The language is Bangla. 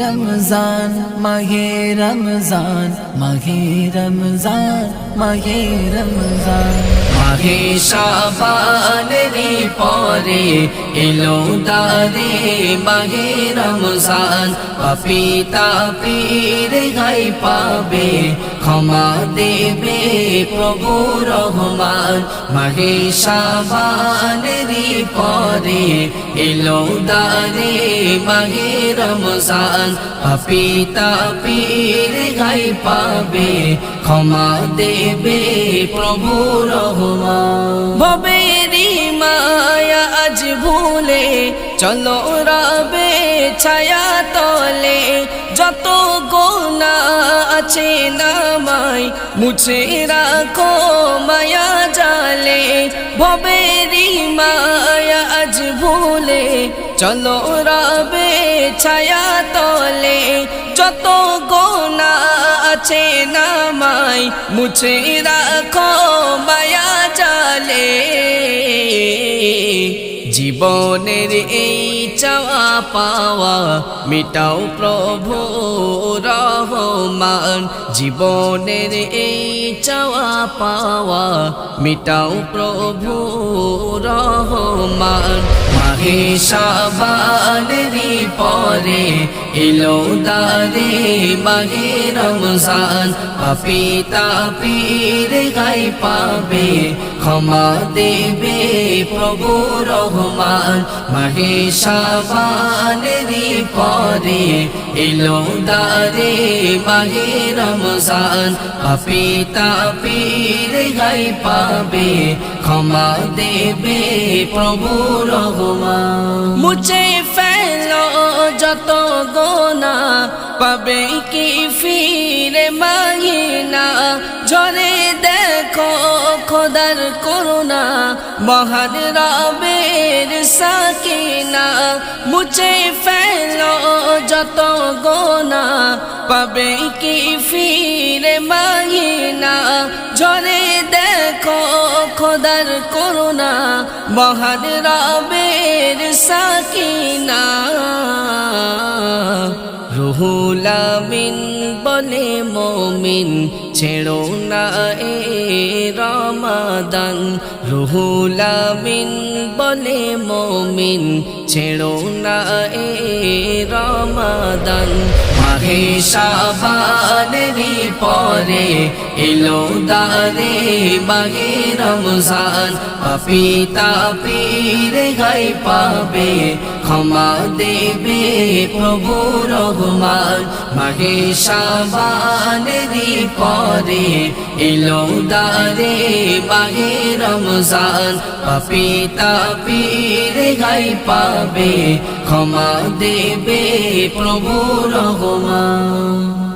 রমজান মাহে রমজান মাহে রমজান মাহে রমজান। মাহে শাবানেরি পরে এলো দারে মাহে রমজান। পাপিতা পীর গাই পাবে, ক্ষমা দেবে প্রভু রহমান। মাহে শাবানেরি পরে এলো দারে মাহে রমজান। পাপিতা পীর গাই পাবে, ক্ষমা দেবে প্রভু রহমান। ভবেরি মায়া আজ ভুলে, চলো রাবে ছায়া তলে। যত গোনা আছে নামাই, মুছে রাখো মায়া জালে। ভবেরি মায়া আজ ভুলে, চলো রাবে ছায়া তলে যত গোনা আছে নামাই মুছে রাখো মায়া জালে। জীবনের এই চাওয়া পাওয়া মিটাও প্রভু রহমান। জীবনের এই চাওয়া পাওয়া মিটাও প্রভু রহমান। মাহে শাবানেরি পরে এলো দারে মাহে রমজান। পাপিতা পীর গাই পাবে, ক্ষমা দেবে প্রভু রহমান। মাহে শাবানেরি পরে এলো দারে মাহে রমজান। পাপিতা পীর গাই পাবে ক্ষমা দেবে প্রভু রহমান। মুছে ফেলো যত গোনা, পাবে কি ফিরে মাহিনা ঝরে দেখো খোদার করুণা, মহান রবের সাকিনা। মুছে ফেলো যত গোনা, পাবে কি ফিরে মাহিনা ঝরে খোদার করুণা মহান রবের সাকিনা। রুহুলামিন বলে মমিন ছেড়ো না এ রমাদান। রুহুলামিন বলে মমিন, ছেড়ো না এ রমাদান। মাহে শাবানেরি পরে এলো দারে মাহে রমজান। পাপিতা পীর গাই পাবে ক্ষমা দেবে প্রভু রহমান মাহে শাবানেরি পরে এলো দারে বাহে রমজান। পাপিতা পীর গাই পাবে, ক্ষমা দেবে প্রভু রহমান।